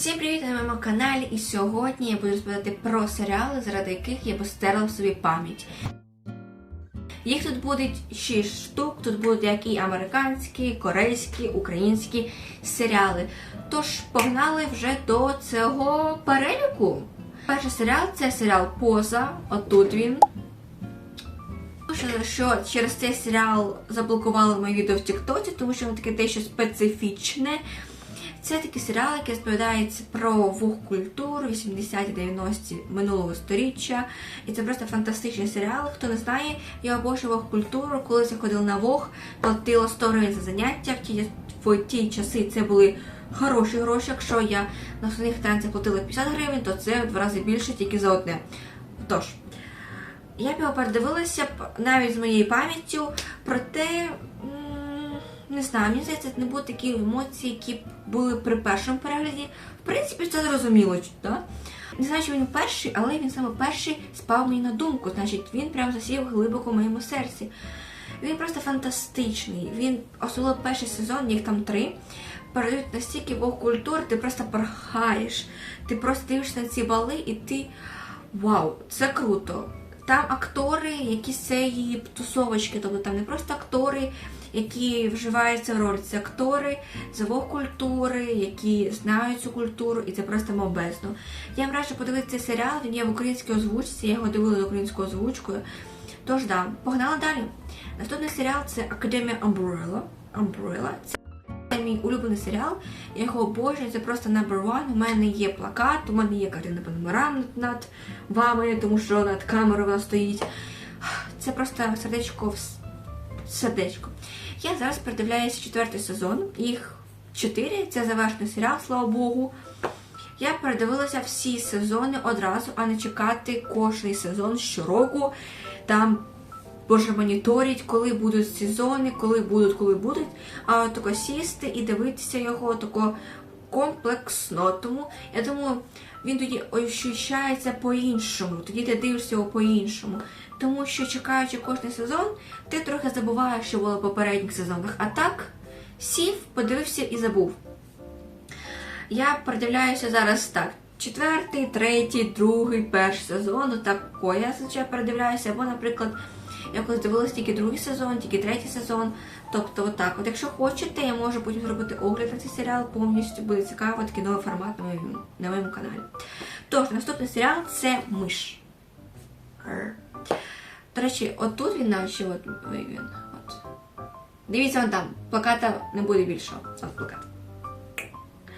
Всім привіт на моєму каналі, і сьогодні я буду розповідати про серіали, заради яких я постерла собі пам'ять. Їх тут буде 6 штук, тут будуть як і американські, корейські, українські серіали. Тож погнали вже до цього переліку. Перший серіал це серіал Поза. Отут він. Що через цей серіал заблокували моє відео в Тіктоці, тому що воно таке дещо специфічне. Це такий серіал, який розповідається про вух-культуру 80-90-ті минулого сторіччя. І це просто фантастичний серіал. Хто не знає, я обожнюю вух-культуру. Колись я ходила на вух, платила 100 гривень за заняття. В ті, в ті часи це були хороші гроші. Якщо я на основних танцях платила 50 гривень, то це в два рази більше тільки за одне. Тож, я б його передивилася навіть з моєю пам'яттю, проте не знаю, мені здається, це не будуть такі емоції, які були при першому перегляді. В принципі, це зрозуміло, да? Не знаю, чи він перший, але він саме перший спав мені на думку. Значить, він прям засів глибоко в моєму серці. Він просто фантастичний. Він, особливо перший сезон, їх там три, передають настільки вог культур, ти просто порхаєш. Ти просто дивишся на ці бали і ти. Вау, це круто. Там актори, які з цієї тусовочки, тобто там не просто актори, які вживаються в роль, це актори з вог культури, які знають цю культуру, і це просто мобезно. Я вам раджу подивитися серіал, він є в українській озвучці, я його дивила з українською озвучкою. Тож да, погнали далі. Наступний серіал це Академія Umbrella. Umbrella. Це мій улюблений серіал. Я його обожнюю, це просто number one. У мене є плакат, у мене є картина по над, вами, тому що над камерою вона стоїть. Це просто сердечко в сердечко. Я зараз передивляюся четвертий сезон. Їх чотири. Це завершений серіал, слава Богу. Я передивилася всі сезони одразу, а не чекати кожний сезон щороку. Там Боже моніторить, коли будуть сезони, коли будуть, коли будуть. А тако сісти і дивитися його тако комплексно. Тому я думаю, він тоді ощущається по-іншому. Тоді ти дивишся його по-іншому. Тому що чекаючи кожний сезон, ти трохи забуваєш, що було в попередніх сезонах. А так сів, подивився і забув. Я передивляюся зараз так. Четвертий, третій, другий, перший сезон. Отако я зазвичай передивляюся. Або, наприклад, якось дивилась тільки другий сезон, тільки третій сезон. Тобто, отак. От якщо хочете, я можу потім зробити огляд на цей серіал повністю. Буде цікаво, такий новий формат на моєму, на моєму каналі. Тож, наступний серіал це Миш. До речі, отут він наче от ой, він. От. Дивіться, вон там. Плаката не буде більше. От плакат.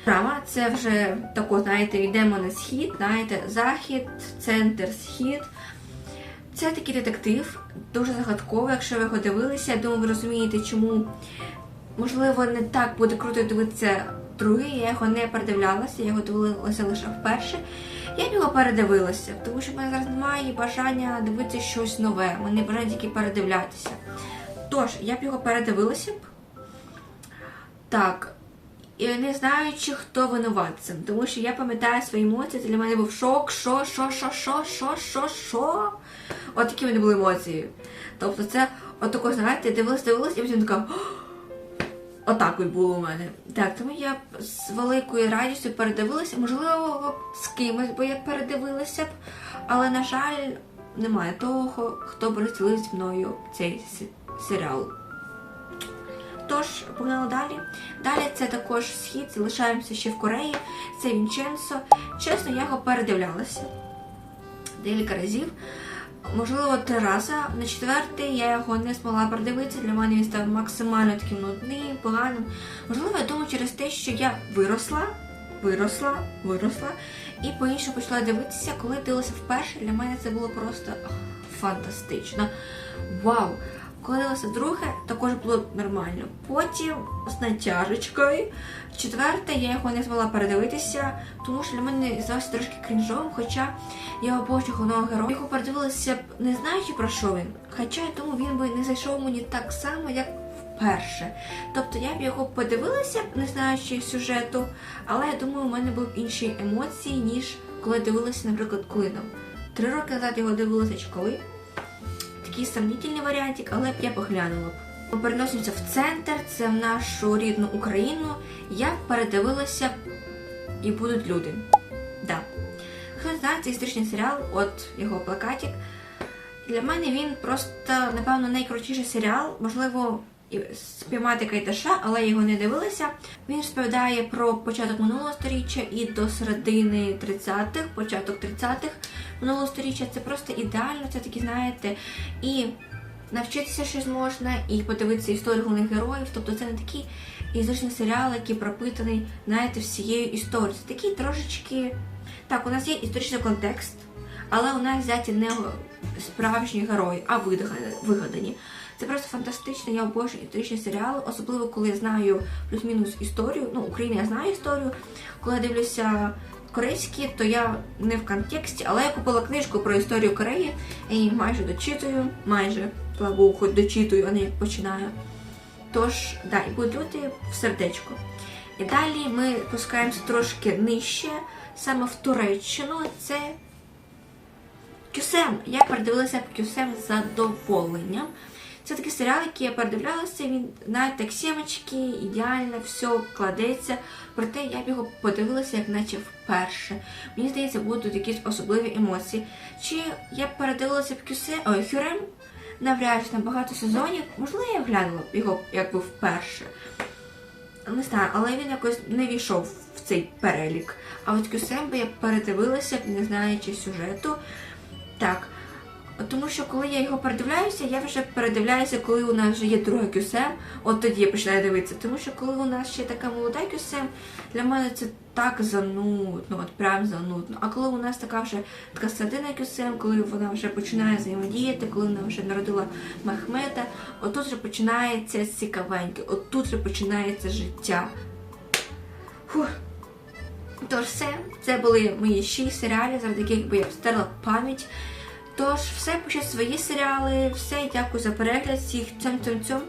Драма це вже тако, знаєте, йдемо на схід, знаєте, захід, центр, схід. Це такий детектив, дуже загадковий, якщо ви його дивилися. Я думаю, ви розумієте, чому можливо не так буде круто дивитися другий. Я його не передивлялася, я його дивилася лише вперше. Я б його передивилася, тому що в мене зараз немає бажання дивитися щось нове. У мене бажання тільки передивлятися. Тож, я б його передивилася б. Так. І не знаючи, хто винуват цим. Тому що я пам'ятаю свої емоції, це для мене був шок, що, що, що, що, що, що, що. От такі в мене були емоції. Тобто це отако, знаєте, я дивилась, дивилась, і потім така. Отак от було у мене. Так, тому я з великою радістю передивилася. Можливо, з кимось би я передивилася б, але, на жаль, немає того, хто б розділив зі мною цей серіал. Тож, погнали далі. Далі це також схід, залишаємося ще в Кореї. Це Вінченцо. Чесно, я його передивлялася декілька разів. Можливо, Тараса. На четвертий я його не змогла продивитися. Для мене він став максимально таким нудним, поганим. Можливо, я думаю, через те, що я виросла, виросла, виросла, і по-іншому почала дивитися, коли дивилася вперше, для мене це було просто фантастично. Вау! Коли дивилася друге, також було нормально. Потім з натяжечкою. Четверте, я його не змогла передивитися, тому що для мене здавався трошки крінжовим, хоча я обожнюю головного героя. Його передивилася б не знаючи про що він. Хоча я думаю, він би не зайшов мені так само, як вперше. Тобто я б його подивилася, не знаючи сюжету, але я думаю, у мене були інші емоції, ніж коли дивилася, наприклад, клином. Три роки назад його дивилася чи коли такий сомнительний варіантик, але б я поглянула б. Ми переносимося в центр, це в нашу рідну Україну. Я передивилася і будуть люди. Да. Хто знає, це історичний серіал, от його плакатик. Для мене він просто, напевно, найкрутіший серіал, можливо, спіймати Кайташа, але його не дивилася. Він розповідає про початок минулого сторіччя і до середини 30-х, початок 30-х минулого сторіччя. Це просто ідеально, це такі, знаєте, і навчитися щось можна, і подивитися історію головних героїв. Тобто це не такий історичний серіал, який пропитаний, знаєте, всією історією. Це такий трошечки. Так, у нас є історичний контекст, але у нас взяті не справжні герої, а вигадані. Це просто фантастично. Я обожнюю історичні серіали, особливо коли я знаю плюс-мінус історію. Ну, Україна я знаю історію. Коли я дивлюся корейські, то я не в контексті, але я купила книжку про історію Кореї її майже дочитую, майже слава хоч дочитую, а не як починаю. Тож, да, і будуть люди в сердечко. І далі ми пускаємося трошки нижче, саме в Туреччину. Це Кюсем. Я передивилася Кюсем з задоволенням. Це такий серіал, який я передивлялася, він знаєте, як сімочки, ідеально, все кладеться. Проте я б його подивилася, як наче вперше. Мені здається, будуть якісь особливі емоції. Чи я передивилася б Кюсе, ой, Хюрем навряд чи на багато сезонів. Можливо, я глянула б його якби вперше. Не знаю, але він якось не війшов в цей перелік. А от Кюсем би я передивилася, не знаючи сюжету. Так. Тому що коли я його передивляюся, я вже передивляюся, коли у нас вже є друга кюсем, от тоді я починаю дивитися. Тому що коли у нас ще така молода кюсем, для мене це так занудно, от прям занудно. А коли у нас така вже така середина кюсем, коли вона вже починає взаємодіяти, коли вона вже народила Мехмета, отут вже починається цікавеньке, отут вже починається життя. Фух. Тож все, це були мої шість серіалів, заради яких би я встала пам'ять. Тож, все пише свої серіали, все, дякую за перегляд, всіх цьом цьом цьом.